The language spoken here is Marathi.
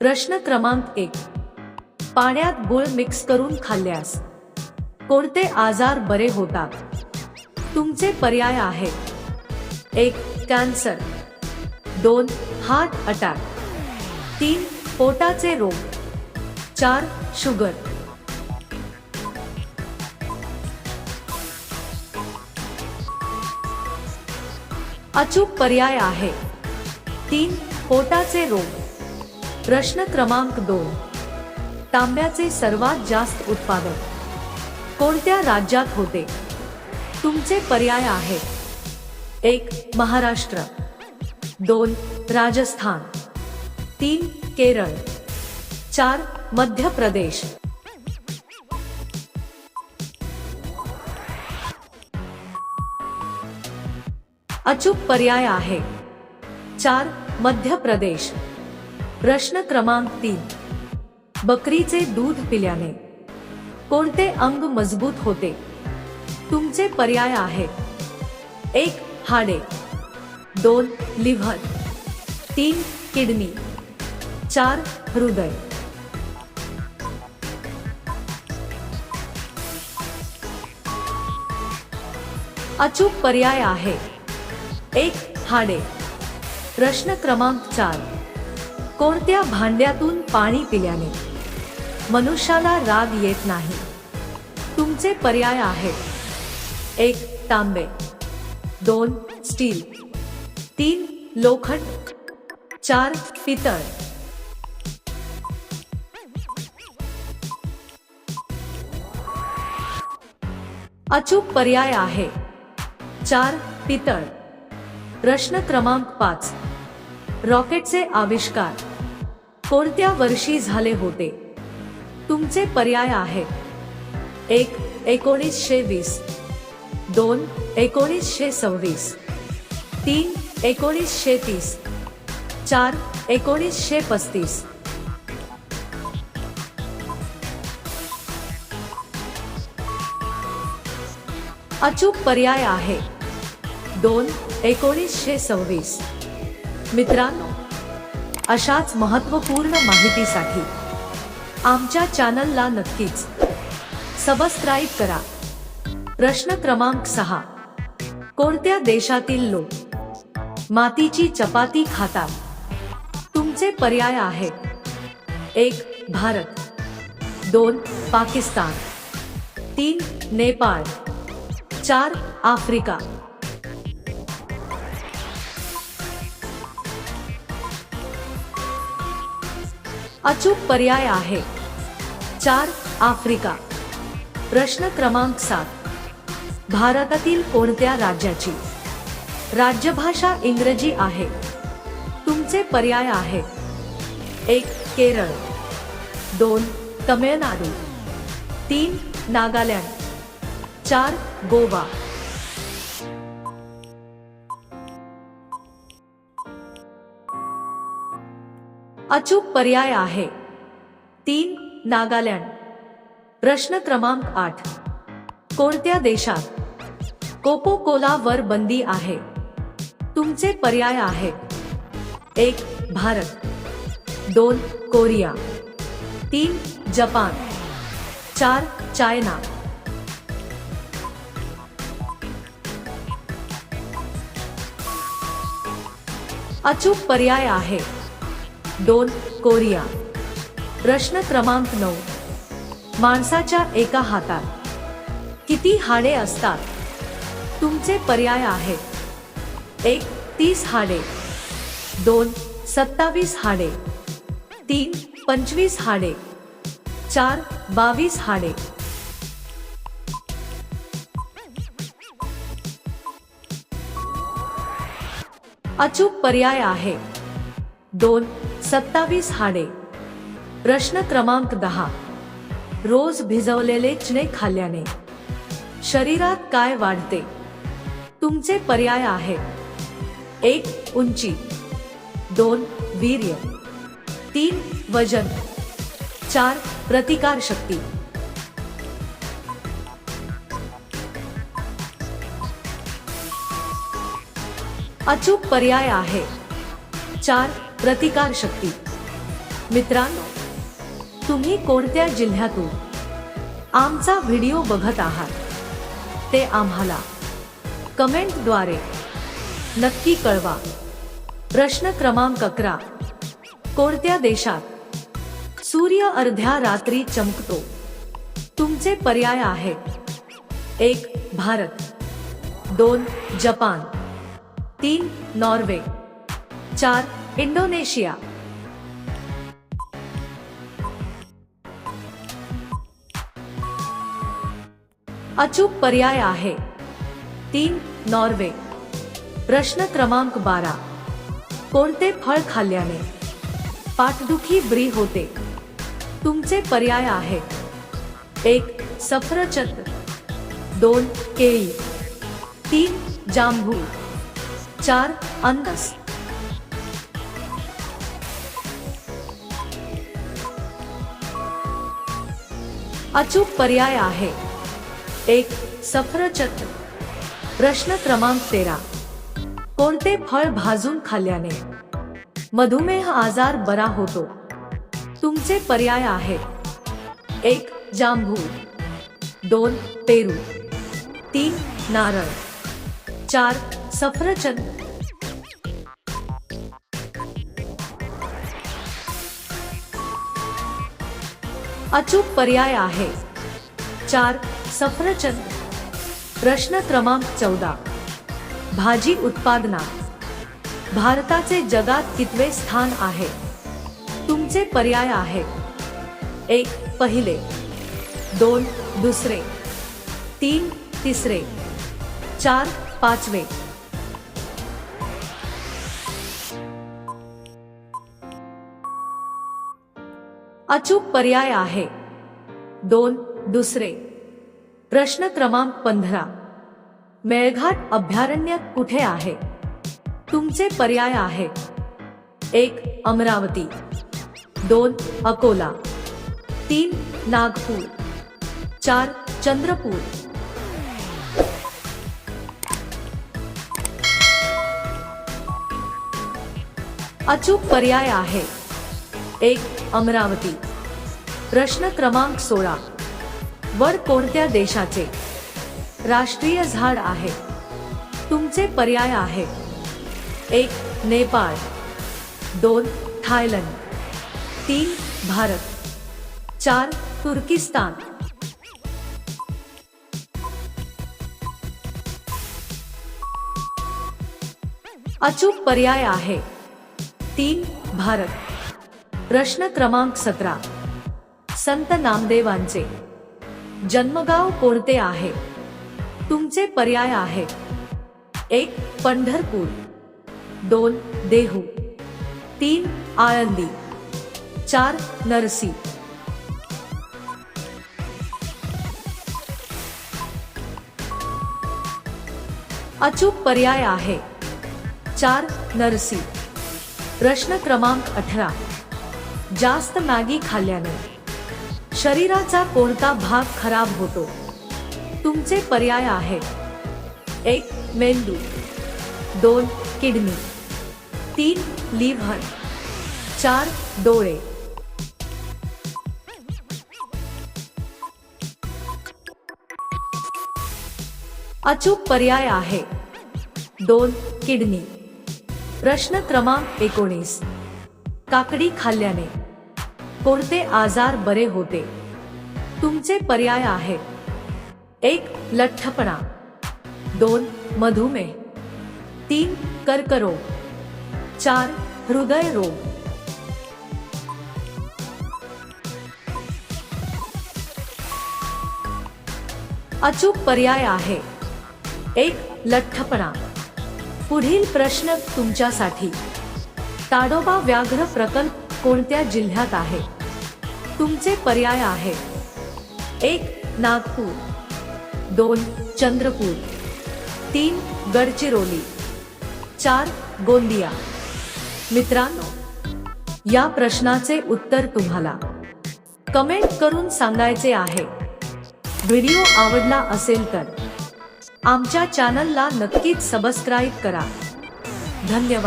प्रश्न क्रमांक एक. पाण्यात गुळ मिक्स करून खाल्ल्यास कोणते आजार बरे होतात? तुमचे पर्याय आहेत. एक कॅन्सर दोन हार्ट अटॅक तीन पोटाचे रोग. चार शुगर अचूक पर्याय आहे. तीन पोटाचे रोग. प्रश्न क्रमांक दोन. तांब्याचे सर्वात जास्त उत्पादन. कोणत्या राज्यात होते? तुमचे पर्याय आहेत. एक महाराष्ट्र. दोन राजस्थान. तीन केरळ. चार मध्य प्रदेश अचूक पर्याय आहे. चार मध्य प्रदेश प्रश्न क्रमांक तीन. बकरीचे दूध पिल्याने. कोणते अंग मजबूत होते? तुमचे पर्याय आहेत. एक हाडे. दोन लिव्हर. तीन किडनी. चार हृदय. अचूक पर्याय आहे. एक हाडे. प्रश्न क्रमांक चार. कोणत्या भांड्यातून पाणी पिल्याने? मनुष्याला राग येत नाही. तुमचे पर्याय आहेत. एक तांबे. दोन स्टील. तीन लोखंड. चार पितळ अचूक पर्याय आहे. चार पितळ. प्रश्न क्रमांक पाच. रॉकेटचे आविष्कार. कोणत्या वर्षी झाले होते? तुमचे पर्याय आहेत. एक एकोणीसशे वीस. दोन एकोणीसशे सव्वीस. तीन एकोणीसशे तीस. चार एकोणीसशे पस्तीस. अचूक पर्याय आहे. दोन एकोणीसशे सव्वीस. मित्रांनो अशाच महत्त्वपूर्ण माहितीसाठी आमच्या चॅनलला नक्कीच सबस्क्राईब करा. प्रश्न क्रमांक सहा. कोणत्या देशातील लोक मातीची चपाती खातात? तुमचे पर्याय आहेत. एक भारत. दोन पाकिस्तान. तीन नेपाळ. चार आफ्रिका. अचूक पर्याय आहे. चार आफ्रिका. प्रश्न क्रमांक सात. भारतातील कोणत्या राज्याची? राज्यभाषा इंग्रजी आहे. तुमचे पर्याय आहेत. एक केरळ. दोन तमिळनाडू. तीन नागालँड. चार गोवा. अचूक पर्याय आहे. तीन, नागालँड. प्रश्न क्रमांक आठ. कोणत्या देशात कोको कोला वर बंदी आहे? तुमचे पर्याय आहेत. एक, भारत. दोन, कोरिया. तीन, जपान. चार, चायना. अचूक पर्याय आहे. दोन कोरिया. प्रश्न क्रमांक नऊ. माणसाच्या एका हातात. किती हाडे असतात? तुमचे पर्याय आहेत. एक तीस हाडे. दोन सत्तावीस हाडे. तीन पंचवीस हाडे. चार बावीस हाडे. अचूक पर्याय आहे. दोन सत्तावीस हाडे. प्रश्न क्रमांक दहा. रोज भिजवलेले चणे खाल्ल्याने शरीरात काय वाढते? तुमचे पर्याय आहेत. एक, उंची. दोन, वीर्य. तीन, वज़न. चार, प्रतिकार शक्ती. अचूक पर्याय आहे. चार प्रतिकार शक्ती. मित्रांनो तुम्ही कोणत्या जिल्ह्यातून आमचा व्हिडिओ बघत आहात ते आम्हाला कमेंटद्वारे नक्की कळवा. प्रश्न क्रमांक अकरा कोणत्या देशात सूर्य अर्ध्या रात्री चमकतो? तुमचे पर्याय आहेत. एक भारत. दोन जपान. तीन नॉर्वे. चार इंडोनेशिया. अचूक पर्याय आहे. तीन नॉर्वे. प्रश्न क्रमांक बारा. कोणते फळ खाल्ल्याने? पाठदुखी ब्री होते. तुमचे पर्याय आहेत. एक सफरचंद. दोन केळी. तीन जांभूळ. चार अननस अचूक पर्याय आहे. एक सफरचंद. प्रश्न क्रमांक तेरा. कोणते फळ भाजून खाल्ल्याने? मधुमेह आजार बरा होतो. तुमचे पर्याय आहेत. एक जांभूळ. दोन पेरू. तीन नारळ. चार सफरचंद. अचूक पर्याय आहे. चार, सफरचंद. प्रश्न क्रमांक चौदा. भाजी उत्पादनात. भारताचे जगात कितवे स्थान आहे? तुमचे पर्याय आहेत. एक, पहिले. दोन, दुसरे. तीन, तिसरे. चार, पाचवे. अचूक पर्याय आहे. दोन, दुसरे. प्रश्न क्रमांक पंधरा. मेळघाट अभयारण्य कुठे आहे? तुमचे पर्याय आहेत एक, अमरावती. दोन, अकोला. तीन, नागपूर. चार, चंद्रपूर. अचूक पर्याय आहे. एक अमरावती. प्रश्न क्रमांक सोळा. वर कोणत्या देशाचे? राष्ट्रीय झाड आहे. तुमचे पर्याय आहे. एक नेपाळ. दोन थायलंड. तीन भारत. चार तुर्किस्तान. अचूक पर्याय आहे. तीन भारत. प्रश्न क्रमांक सतरा. संत नामदेवांचे. जन्मगाव कोणते आहे? तुमचे पर्याय आहेत एक, पंढरपूर. दोन, देहू. तीन, आळंदी. चार, नरसी. अचूक पर्याय आहे. चार, नरसी. प्रश्न क्रमांक अठरा. जास्त मॅगी खाल्ल्याने. शरीराचा कोणता भाग खराब होतो? तुमचे पर्याय आहेत. एक मेंदू. दोन किडनी. तीन लिव्हर. चार डोळे. अचूक पर्याय आहे. दोन किडनी. प्रश्न क्रमांक एकोणीस. काकडी खाल्ल्याने. कोणते आजार बरे होते? तुमचे पर्याय आहेत. एक लठ्ठपणा. दोन मधुमेह. तीन कर्करोग. चार हृदय रोग. अचूक पर्याय आहे. एक लठ्ठपणा. पुढील प्रश्न तुमच्यासाठी. ताडोबा व्याघ्र प्रकल्प कोणत्या जिल्ह्यात आहे? तुमचे पर्याय आहेत एक नागपूर. दोन चंद्रपूर. तीन गडचिरोली. चार गोंदिया. मित्रांनो या प्रश्नाचे उत्तर तुम्हाला कमेंट करून सांगायचे आहे. व्हिडिओ आवडला असेल तर आमच्या चॅनलला नक्कीच सबस्क्राईब करा. धन्यवाद.